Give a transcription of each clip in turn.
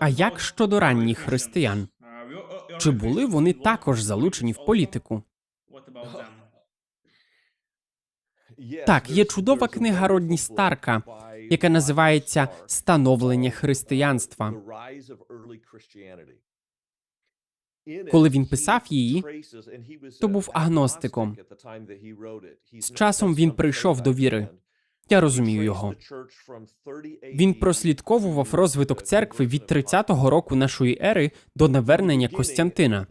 А як щодо ранніх християн? Чи були вони також залучені в політику? Так, є чудова книга Родні Старка, яка називається Становлення християнства. Коли він писав її, то був агностиком. З часом він прийшов до віри. Я розумію його. Він прослідковував розвиток церкви від 30-го року нашої ери до навернення Костянтина.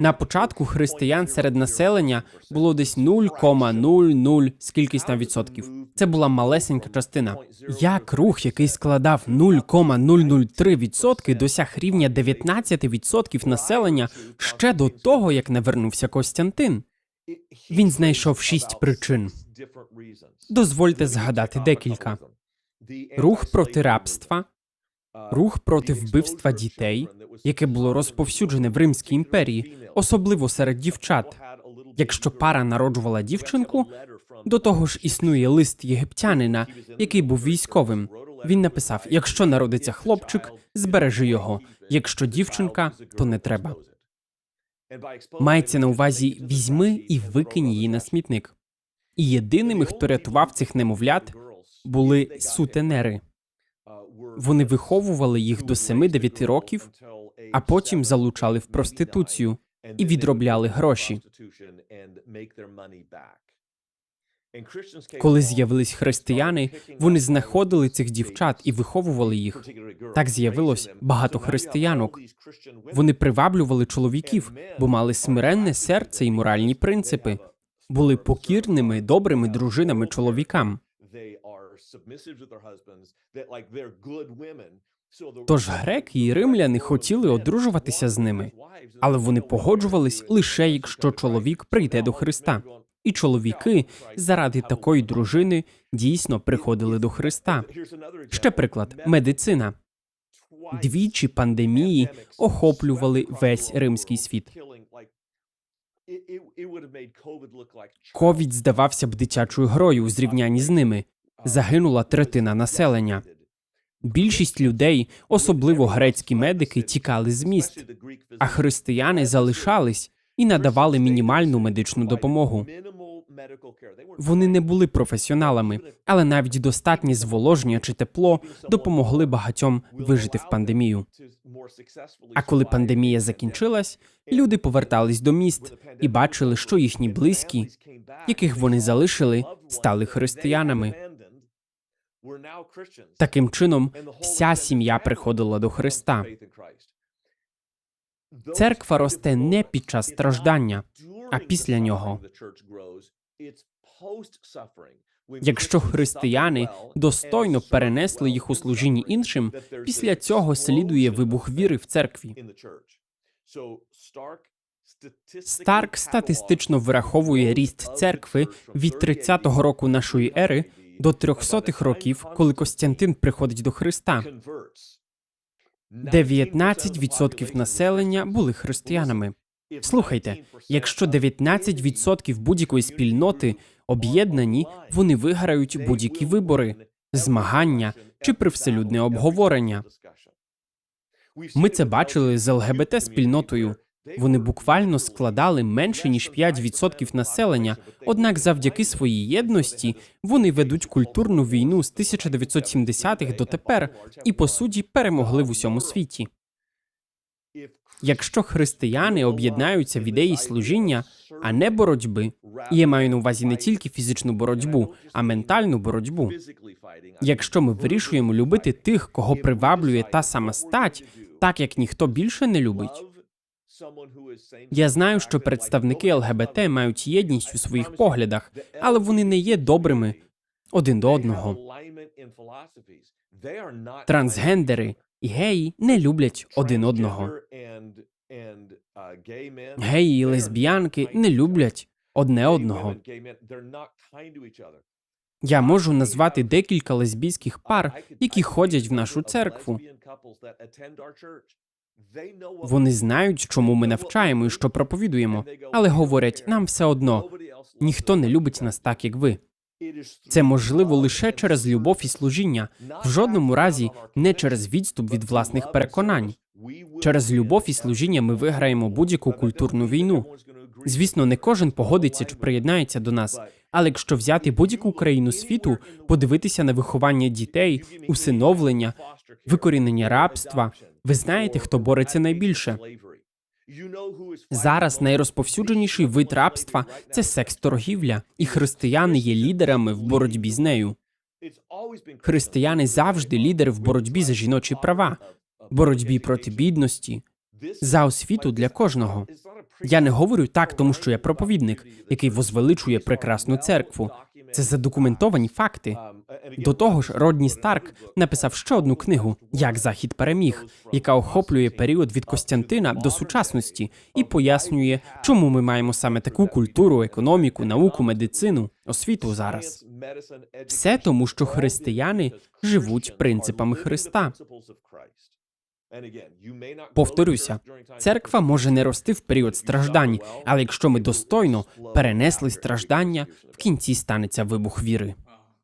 На початку християн серед населення було десь 0,00 скількись там відсотків. Це була малесенька частина. Як рух, який складав 0,003 відсотки, досяг рівня 19 відсотків населення ще до того, як навернувся Костянтин. Він знайшов шість причин. Дозвольте згадати декілька: рух проти рабства, рух проти вбивства дітей, яке було розповсюджене в Римській імперії, особливо серед дівчат. Якщо пара народжувала дівчинку, до того ж існує лист єгиптянина, який був військовим. Він написав: якщо народиться хлопчик, збережи його. Якщо дівчинка, то не треба. Мається на увазі візьми і викинь її на смітник. І єдиними, хто рятував цих немовлят, були сутенери. Вони виховували їх до 7-9 років, а потім залучали в проституцію і відробляли гроші. Коли з'явились християни, вони знаходили цих дівчат і виховували їх. Так з'явилось багато християнок. Вони приваблювали чоловіків, бо мали смиренне серце і моральні принципи, були покірними, добрими дружинами чоловікам. Тож греки і римляни хотіли одружуватися з ними, але вони погоджувались лише якщо чоловік прийде до Христа. І чоловіки заради такої дружини дійсно приходили до Христа. Ще приклад медицина. Двічі пандемії охоплювали весь римський світ. Ковід здавався б дитячою грою у зрівнянні з ними. Загинула третина населення. Більшість людей, особливо грецькі медики, тікали з міст, а християни залишались і надавали мінімальну медичну допомогу. Вони не були професіоналами, але навіть достатнє зволоження чи тепло допомогли багатьом вижити в пандемію. А коли пандемія закінчилась, люди повертались до міст і бачили, що їхні близькі, яких вони залишили, стали християнами. Таким чином, вся сім'я приходила до Христа. Церква росте не під час страждання, а після нього. Якщо християни достойно перенесли їх у служінні іншим, після цього слідує вибух віри в церкві. Старк статистично вираховує ріст церкви від 30-го року нашої ери до 300-х років, коли Костянтин приходить до Христа. 19% населення були християнами. Слухайте, якщо 19% будь-якої спільноти об'єднані, вони виграють будь-які вибори, змагання чи привселюдне обговорення. Ми це бачили з ЛГБТ спільнотою. Вони буквально складали менше ніж 5% населення. Однак, завдяки своїй єдності, вони ведуть культурну війну з 1970-х дотепер і по суті перемогли в усьому світі. Якщо християни об'єднаються в ідеї служіння, а не боротьби, і я маю на увазі не тільки фізичну боротьбу, а ментальну боротьбу. Якщо ми вирішуємо любити тих, кого приваблює та сама стать, так як ніхто більше не любить. Я знаю, що представники ЛГБТ мають єдність у своїх поглядах, але вони не є добрими один до одного. Трансгендери і геї не люблять один одного. Геї і лесбіянки не люблять одне одного. Я можу назвати декілька лесбійських пар, які ходять в нашу церкву. Вони знають, чому ми навчаємо і що проповідуємо, але говорять нам все одно ніхто не любить нас так, як ви. Це можливо лише через любов і служіння, в жодному разі не через відступ від власних переконань. Через любов і служіння ми виграємо будь-яку культурну війну. Звісно, не кожен погодиться чи приєднається до нас, але якщо взяти будь-яку країну світу, подивитися на виховання дітей, усиновлення, викорінення рабства, ви знаєте, хто бореться найбільше. Зараз найрозповсюдженіший вид рабства це секс-торгівля, і християни є лідерами в боротьбі з нею. Християни завжди лідери в боротьбі за жіночі права, боротьбі проти бідності, за освіту для кожного. Я не говорю так, тому що я проповідник, який возвеличує прекрасну церкву. Це задокументовані факти. До того ж, Родні Старк написав ще одну книгу Як Захід переміг, яка охоплює період від Костянтина до сучасності і пояснює, чому ми маємо саме таку культуру, економіку, науку, медицину, освіту зараз. Все тому, що християни живуть принципами Христа. Повторюся, церква може не рости в період страждань, але якщо ми достойно перенесли страждання, в кінці станеться вибух віри.